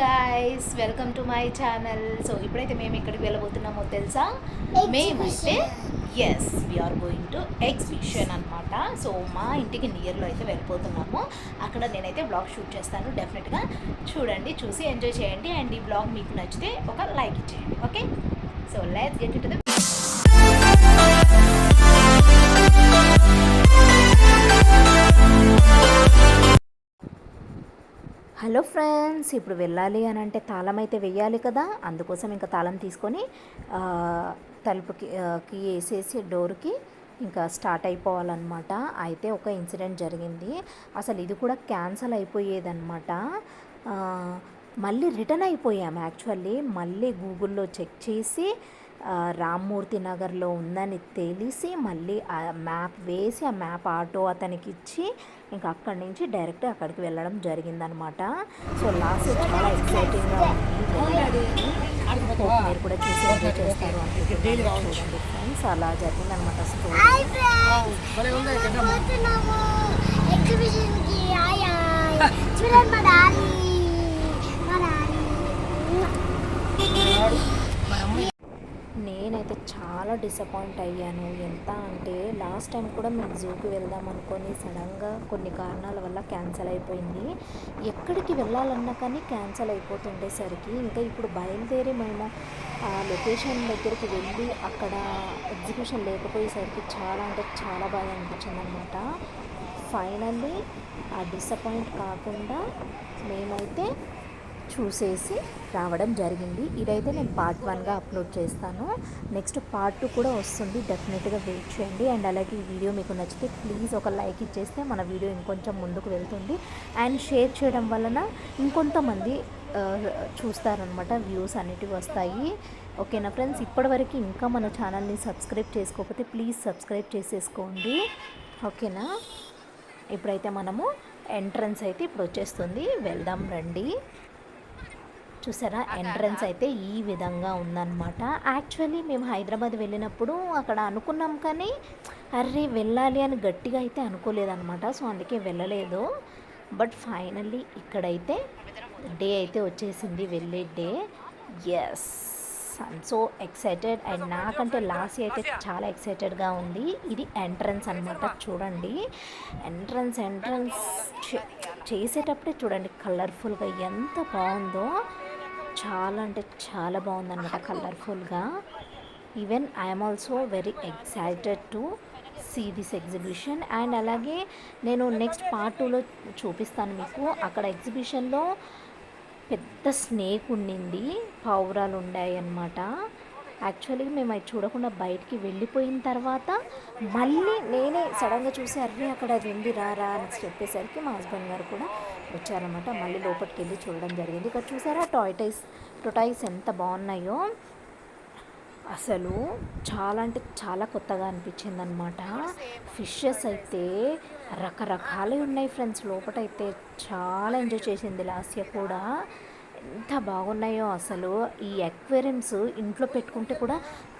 Guys welcome to my channel so ఇప్పుడైతే మేము ఎక్కడికి వెళ్ళబోతున్నామో తెలుసా? మేమైతే yes we're going to exhibition అనమాట సో మా ఇంటికి నియర్లో అయితే వెళ్ళిపోతున్నాము. అక్కడ నేనైతే బ్లాగ్ షూట్ చేస్తాను. డెఫినెట్గా చూడండి చూసి ఎంజాయ్ చేయండి. అండ్ ఈ బ్లాగ్ మీకు నచ్చితే ఒక లైక్ ఇచ్చేయండి okay so let's get to the hello friends ఇప్పుడు వెళ్ళాలి అని అంటే తాళం అయితే వెయ్యాలి కదా. అందుకోసం ఇంకా తాళం తీసుకొని తలుపుకి కి వేసేసి డోర్కి ఇంకా స్టార్ట్ అయిపోవాలన్నమాట. అయితే ఒక ఇన్సిడెంట్ జరిగింది. అసలు ఇది కూడా క్యాన్సల్ అయిపోయేదన్నమాట. మళ్ళీ రిటర్న్ అయిపోయాం యాక్చువల్లీ. మళ్ళీ గూగుల్లో చెక్ చేసి రామ్మూర్తి నగర్లో ఉందని తెలిసి మళ్ళీ ఆ మ్యాప్ వేసి ఆ మ్యాప్ ఆటో అతనికి ఇచ్చి ఇంకా అక్కడి నుంచి డైరెక్ట్ అక్కడికి వెళ్ళడం జరిగిందనమాట. సో లాస్ట్ చాలా ఎక్సైటింగ్గా ఉంది. మీరు కూడా చూసి ఎంజాయ్ చేస్తారు అనుకుంటున్నాను చూడండి ఫ్రెండ్స్ అలా జరిగిందనమాట స్టోరీ చూడండి మా డాడీ మా డాడీ నేనైతే చాలా డిసప్పాయింట్ అయ్యాను. ఎంత అంటే లాస్ట్ టైం కూడా మేము జూకి వెళ్దాం అనుకొని సడన్గా కొన్ని కారణాల వల్ల క్యాన్సిల్ అయిపోయింది. ఎక్కడికి వెళ్ళాలన్నా కానీ క్యాన్సిల్ అయిపోతుండేసరికి ఇంకా ఇప్పుడు బయలుదేరి మేము ఆ లొకేషన్ దగ్గరికి వెళ్ళి అక్కడ ఎగ్జిబిషన్ లేకపోయేసరికి చాలా అంటే చాలా బాగా అనిపించింది అనమాట ఫైనల్లీ ఆ డిసప్పాయింట్ కాకుండా మేమైతే చూసేసి రావడం జరిగింది. ఇదైతే నేను పార్ట్ వన్గా అప్లోడ్ చేస్తాను. నెక్స్ట్ పార్ట్ టూ కూడా వస్తుంది. డెఫినెట్గా వెయిట్ చేయండి. అండ్ అలాగే ఈ వీడియో మీకు నచ్చితే ప్లీజ్ ఒక లైక్ ఇచ్చేస్తే మన వీడియో ఇంకొంచెం ముందుకు వెళ్తుంది. అండ్ షేర్ చేయడం వలన ఇంకొంతమంది చూస్తారనమాట వ్యూస్ అనేటివి వస్తాయి. ఓకేనా ఫ్రెండ్స్ ఇప్పటివరకు ఇంకా మన ఛానల్ని సబ్స్క్రైబ్ చేసుకోకపోతే ప్లీజ్ సబ్స్క్రైబ్ చేసేసుకోండి. ఓకేనా ఇప్పుడైతే మనము ఎంట్రన్స్ అయితే ఇప్పుడు వచ్చేస్తుంది. వెళ్దాం రండి. చూసారా? ఎంట్రన్స్ అయితే ఈ విధంగా ఉందన్నమాట. యాక్చువల్లీ మేము హైదరాబాద్ వెళ్ళినప్పుడు అక్కడ అనుకున్నాం కానీ అరే వెళ్ళాలి అని గట్టిగా అయితే అనుకోలేదన్నమాట. సో అందుకే వెళ్ళలేదు. బట్ ఫైనల్లీ ఇక్కడైతే డే అయితే వచ్చేసింది వెళ్ళే day. Yes I'm so excited and నాకంటే లాస్ట్ అయితే చాలా ఎక్సైటెడ్గా ఉంది. ఇది ఎంట్రన్స్ అనమాట చూడండి. ఎంట్రన్స్ ఎంట్రన్స్ చేసేటప్పుడే చూడండి కలర్ఫుల్గా ఎంత బాగుందో. చాలా అంటే చాలా బాగుందన్నమాట కలర్ఫుల్గా even I'm also very excited to see this exhibition and అలాగే నేను నెక్స్ట్ పార్ట్ టూలో చూపిస్తాను మీకు. అక్కడ ఎగ్జిబిషన్లో పెద్ద స్నేక్ ఉండింది పావురాలు ఉన్నాయి అన్నమాట. యాక్చువల్లీ మేము అది చూడకుండా బయటికి వెళ్ళిపోయిన తర్వాత మళ్ళీ నేనే సడన్గా చూసి అర్రే అక్కడ అది ఉంది రారా అని చెప్పేసరికి మా హస్బెండ్ గారు కూడా వచ్చారనమాట మళ్ళీ లోపలికి వెళ్ళి చూడడం జరిగింది. ఇక్కడ చూసారా టాయ్టైస్ టొటాయిస్ ఎంత బాగున్నాయో. అసలు చాలా అంటే చాలా కొత్తగా అనిపించింది అనమాట ఫిషెస్ అయితే రకరకాలే ఉన్నాయి ఫ్రెండ్స్ లోపటైతే చాలా ఎంజాయ్ చేసింది లాస్య కూడా. ఎంత బాగున్నాయో అసలు. ఈ అక్వేరియమ్స్ ఇంట్లో పెట్టుకుంటే కూడా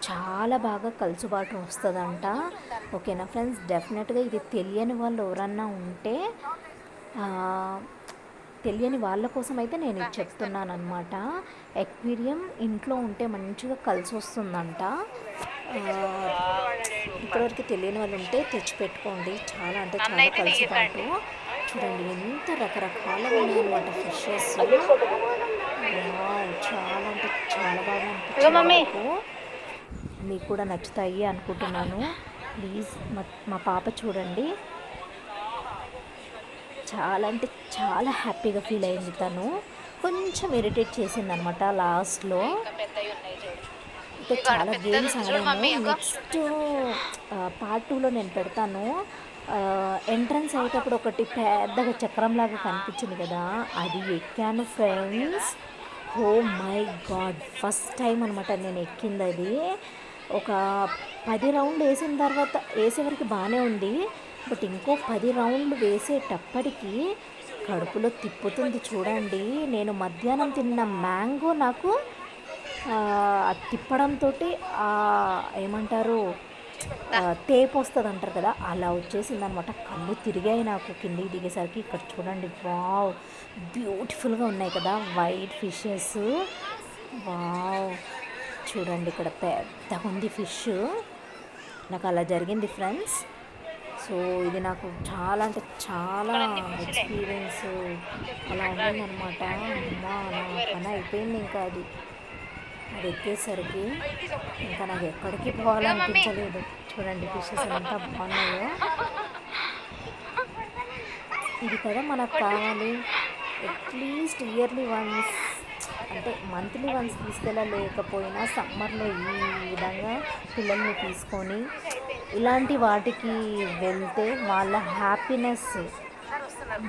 చాలా బాగా కలుసుబాటు వస్తుందంట. ఓకేనా ఫ్రెండ్స్ డెఫినెట్గా ఇది తెలియని వాళ్ళు ఎవరన్నా ఉంటే తెలియని వాళ్ళ కోసం అయితే నేను ఇది చెప్తున్నాను అనమాట ఎక్వేరియం ఇంట్లో ఉంటే మంచిగా కలిసి వస్తుందంట. ఇప్పటివరకు తెలియని వాళ్ళు ఉంటే తెచ్చిపెట్టుకోండి చాలా అంటే చాలా కలిసిపాటు చూడండి ఎంత రకరకాలుగా ఉన్నాయన్నమాట ఫిషెస్ చాలా అంటే చాలా బాగా అనిపించింది నాకు. మీకు కూడా నచ్చుతాయి అనుకుంటున్నాను. ప్లీజ్ మా మా పాప చూడండి. చాలా అంటే చాలా హ్యాపీగా ఫీల్ అయింది తను. కొంచెం ఇరిటేట్ చేసింది అనమాట లాస్ట్లో చాలా గేమ్స్ ఆడాము నెక్స్ట్ పార్ట్ టూలో నేను పెడతాను. ఎంట్రన్స్ అయ్యేటప్పుడు ఒకటి పెద్దగా చక్రంలాగా కనిపించింది కదా అది ఎక్కాను friends. Oh my god first time అనమాట నేను ఎక్కింది అది. ఒక పది రౌండ్ వేసిన తర్వాత వేసే వరకు బాగానే ఉంది. బట్ ఇంకో పది రౌండ్లు వేసేటప్పటికి కడుపులో తిప్పుతుంది చూడండి. నేను మధ్యాహ్నం తిన్న మ్యాంగో నాకు తిప్పడంతో ఏమంటారు తేపు వస్తుంది అంటారు కదా అలా వచ్చేసింది అనమాట కళ్ళు తిరిగాయి నాకు కిందికి దిగేసరికి. ఇక్కడ చూడండి వావ్ బ్యూటిఫుల్గా ఉన్నాయి కదా వైట్ ఫిషెస్. వావ్ చూడండి ఇక్కడ పెద్దగా ఉంది ఫిష్. నాకు అలా జరిగింది ఫ్రెండ్స్. సో ఇది నాకు చాలా అంటే చాలా ఎక్స్పీరియన్స్ అలా ఉందన్నమాట. అమ్మా నా పని అయిపోయింది ఇంకా అది. అది ఎక్కేసరికి ఇంకా నాకు ఎక్కడికి పోవాలనిపించలేదు. చూడండి ఫిషెస్ ఎంత బాగున్నాయో. ఇది కదా మనకు కావాలి. అట్లీస్ట్ ఇయర్లీ వన్స్ అంటే మంత్లీ వన్స్ తీసుకెళ్ళలేకపోయినా సమ్మర్లో ఈ విధంగా పిల్లల్ని తీసుకొని ఇలాంటి వాటికి వెళ్తే వాళ్ళ హ్యాపీనెస్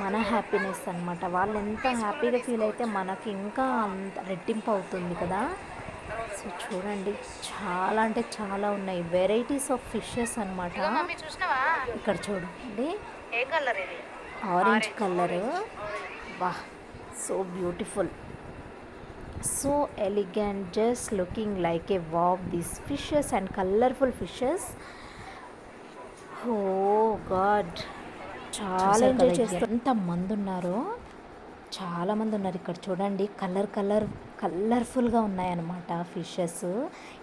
మన హ్యాపీనెస్ అన్నమాట. వాళ్ళు ఎంత హ్యాపీగా ఫీల్ అయితే మనకి ఇంకా అంత రెట్టింపు అవుతుంది కదా. సో చూడండి చాలా అంటే చాలా ఉన్నాయి. వెరైటీస్ ఆఫ్ ఫిషెస్ చూసినావా? ఇక్కడ చూడండి ఆరెంజ్ కలర్ వా so beautiful so elegant just looking like a wow this fishes and colourful fishes oh god. చాలా ఎంజాయ్ చేస్తారు ఎంత మంది ఉన్నారో? చాలా మంది ఉన్నారు ఇక్కడ చూడండి. కలర్ కలర్ కలర్ఫుల్గా ఉన్నాయన్నమాట ఫిషెస్.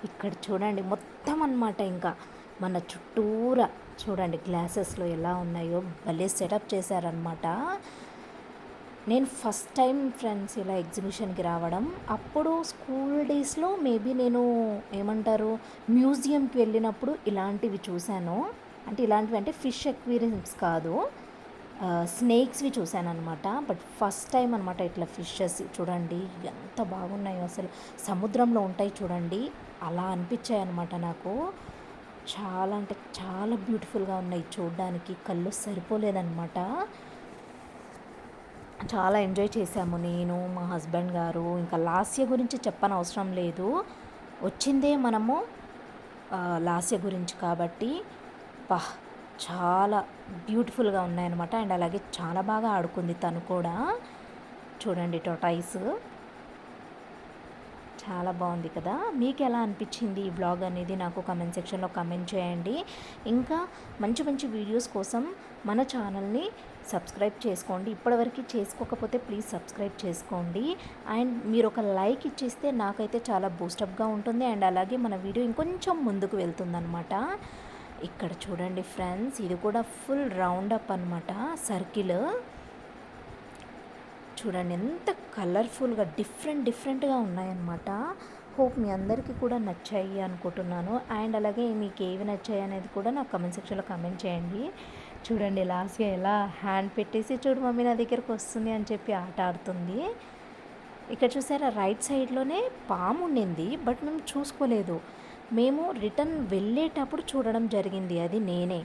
ఇక్కడ చూడండి మొత్తం అన్నమాట ఇంకా. మన చుట్టూరా చూడండి గ్లాసెస్లో ఎలా ఉన్నాయో. భలే సెటప్ చేశారనమాట నేను ఫస్ట్ టైం ఫ్రెండ్స్ ఇలా ఎగ్జిబిషన్కి రావడం. అప్పుడు స్కూల్ డేస్లో మేబీ నేను ఏమంటారు మ్యూజియంకి వెళ్ళినప్పుడు ఇలాంటివి చూశాను. అంటే ఇలాంటివి అంటే ఫిష్ ఎక్వీరియన్స్ కాదు. స్నేక్స్వి చూశాను అనమాట బట్ ఫస్ట్ టైం అనమాట ఇట్లా ఫిషెస్ చూడండి. ఎంత బాగున్నాయో అసలు. సముద్రంలో ఉంటాయి చూడండి. అలా అనిపించాయి అనమాట నాకు. చాలా అంటే చాలా బ్యూటిఫుల్గా ఉన్నాయి చూడడానికి. కళ్ళు సరిపోలేదన్నమాట. చాలా ఎంజాయ్ చేశాము నేను మా హస్బెండ్ గారు. ఇంకా లాస్య గురించి చెప్పని అవసరం లేదు. వచ్చిందే మనము లాస్య గురించి కాబట్టి. పా చాలా బ్యూటిఫుల్గా ఉన్నాయన్నమాట. అండ్ అలాగే చాలా బాగా ఆడుకుంది తను కూడా. చూడండి టొటాయిస్ చాలా బాగుంది కదా! మీకు ఎలా అనిపించింది ఈ బ్లాగ్ అనేది నాకు కమెంట్ సెక్షన్లో కమెంట్ చేయండి. ఇంకా మంచి మంచి వీడియోస్ కోసం మన ఛానల్ని సబ్స్క్రైబ్ చేసుకోండి. ఇప్పటివరకు చేసుకోకపోతే ప్లీజ్ సబ్స్క్రైబ్ చేసుకోండి. అండ్ మీరు ఒక లైక్ ఇచ్చేస్తే నాకైతే చాలా బూస్టప్గా ఉంటుంది. అండ్ అలాగే మన వీడియో ఇంకొంచెం ముందుకు వెళ్తుందనమాట ఇక్కడ చూడండి ఫ్రెండ్స్ ఇది కూడా ఫుల్ రౌండ్ అప్ అనమాట సర్కిల్. చూడండి ఎంత కలర్ఫుల్గా డిఫరెంట్ డిఫరెంట్గా ఉన్నాయన్నమాట. హోప్ మీ అందరికీ కూడా నచ్చాయి అనుకుంటున్నాను. అండ్ అలాగే మీకు ఏవి నచ్చాయి అనేది కూడా నాకు కమెంట్ సెక్షన్లో కమెంట్ చేయండి. చూడండి లాస్ట్గా ఎలా హ్యాండ్ పెట్టేసి చూడు మమ్మీ నా దగ్గరకు వస్తుంది అని చెప్పి ఆట ఆడుతుంది. ఇక్కడ చూసారా రైట్ సైడ్లోనే పాము ఉండింది బట్ మేము చూసుకోలేదు. మేము రిటర్న్ వెళ్ళేటప్పుడు చూడడం జరిగింది. అది నేనే.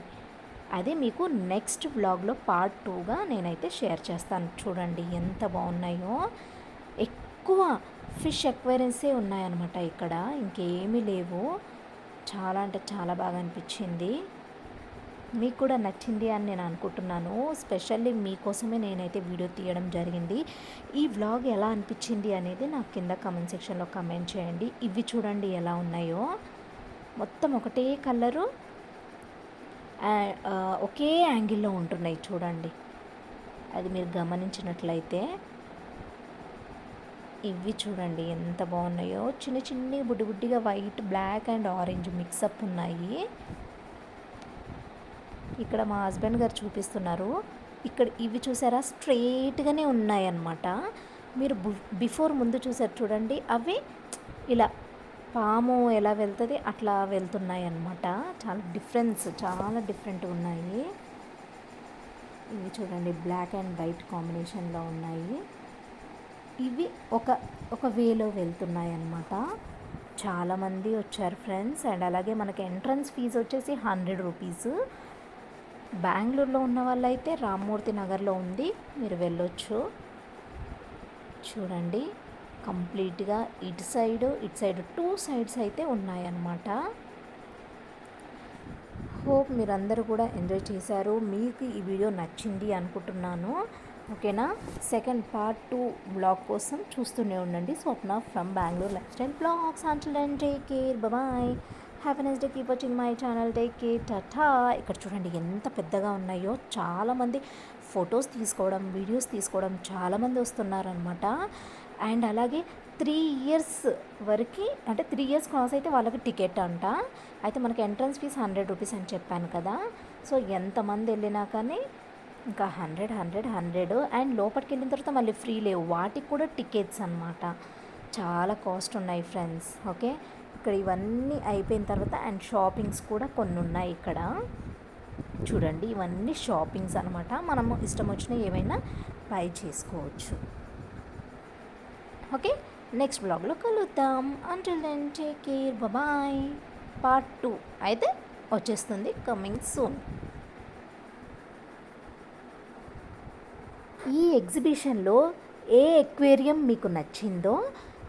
అది మీకు నెక్స్ట్ వ్లాగ్లో పార్ట్ టూగా నేనైతే షేర్ చేస్తాను. చూడండి ఎంత బాగున్నాయో. ఎక్కువ ఫిష్ ఎక్వైరెన్సే ఉన్నాయన్నమాట ఇక్కడ. ఇంకేమీ లేవు. చాలా అంటే చాలా బాగా అనిపించింది. మీకు కూడా నచ్చింది అని నేను అనుకుంటున్నాను. స్పెషల్లీ మీకోసమే నేనైతే వీడియో తీయడం జరిగింది. ఈ వ్లాగ్ ఎలా అనిపించింది అనేది నాకు కింద కమెంట్ సెక్షన్లో కమెంట్ చేయండి. ఇవి చూడండి ఎలా ఉన్నాయో. మొత్తం ఒకటే కలరు ఒకే యాంగిల్లో ఉంటున్నాయి చూడండి. అది మీరు గమనించినట్లయితే ఇవి చూడండి ఎంత బాగున్నాయో. చిన్న చిన్ని బుడ్డి బుడ్డిగా white black and orange mix up ఉన్నాయి. ఇక్కడ మా హస్బెండ్ గారు చూపిస్తున్నారు. ఇక్కడ ఇవి చూసారా? స్ట్రైట్గానే ఉన్నాయన్నమాట. మీరు బిఫోర్ ముందు చూసారు చూడండి. అవి ఇలా పాము ఎలా వెళ్తుంది అట్లా వెళ్తున్నాయి అన్నమాట చాలా డిఫరెన్స్ చాలా డిఫరెంట్ ఉన్నాయి. ఇవి చూడండి బ్లాక్ అండ్ వైట్ కాంబినేషన్లో ఉన్నాయి. ఇవి ఒక ఒక వేలో వెళ్తున్నాయి అన్నమాట చాలామంది వచ్చారు ఫ్రెండ్స్ అండ్ అలాగే మనకి ఎంట్రన్స్ ఫీజు వచ్చేసి హండ్రెడ్ రూపీస్ బెంగళూరులో ఉన్న వాళ్ళైతే రామ్మూర్తి నగర్లో ఉంది మీరు వెళ్ళొచ్చు. చూడండి. కంప్లీట్గా ఇటు సైడ్ ఇటు సైడ్ టూ సైడ్స్ అయితే ఉన్నాయన్నమాట. హోప్ మీరందరూ కూడా ఎంజాయ్ చేశారు. మీకు ఈ వీడియో నచ్చింది అనుకుంటున్నాను. ఓకేనా? సెకండ్ పార్ట్ టూ బ్లాగ్ కోసం చూస్తూనే ఉండండి. Swapna from Bengaluru life style blogs. Until and take care bye happiness day keep watching my channel take care Tata ఇక్కడ చూడండి ఎంత పెద్దగా ఉన్నాయో. చాలామంది ఫొటోస్ తీసుకోవడం వీడియోస్ తీసుకోవడం చాలామంది వస్తున్నారనమాట అండ్ అలాగే త్రీ ఇయర్స్ వరకు అంటే త్రీ ఇయర్స్ క్రాస్ అయితే వాళ్ళకి టికెట్ అంట. అయితే మనకి ఎంట్రన్స్ ఫీజ్ హండ్రెడ్ రూపీస్ అని చెప్పాను కదా. సో ఎంతమంది వెళ్ళినా కానీ ఇంకా హండ్రెడ్ హండ్రెడ్ హండ్రెడ్. అండ్ లోపలికి వెళ్ళిన తర్వాత మళ్ళీ ఫ్రీ లేవు. వాటికి కూడా టికెట్స్ అనమాట చాలా కాస్ట్ ఉన్నాయి ఫ్రెండ్స్. ఓకే? ఇక్కడ ఇవన్నీ అయిపోయిన తర్వాత అండ్ షాపింగ్స్ కూడా కొన్ని ఉన్నాయి ఇక్కడ. చూడండి ఇవన్నీ షాపింగ్స్ అనమాట మనము ఇష్టం వచ్చిన ఏమైనా బై చేసుకోవచ్చు. ఓకే? నెక్స్ట్ బ్లాగ్లో కలుద్దాం. Until then take care bye part two అయితే వచ్చేస్తుంది కమింగ్ సూన్ ఈ ఎగ్జిబిషన్లో ఏ ఎక్వేరియం మీకు నచ్చిందో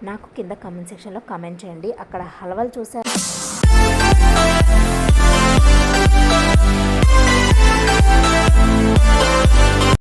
నాకు కింద కమెంట్ సెక్షన్లో కమెంట్ చేయండి. అక్కడ హల్వాలు చూసారు.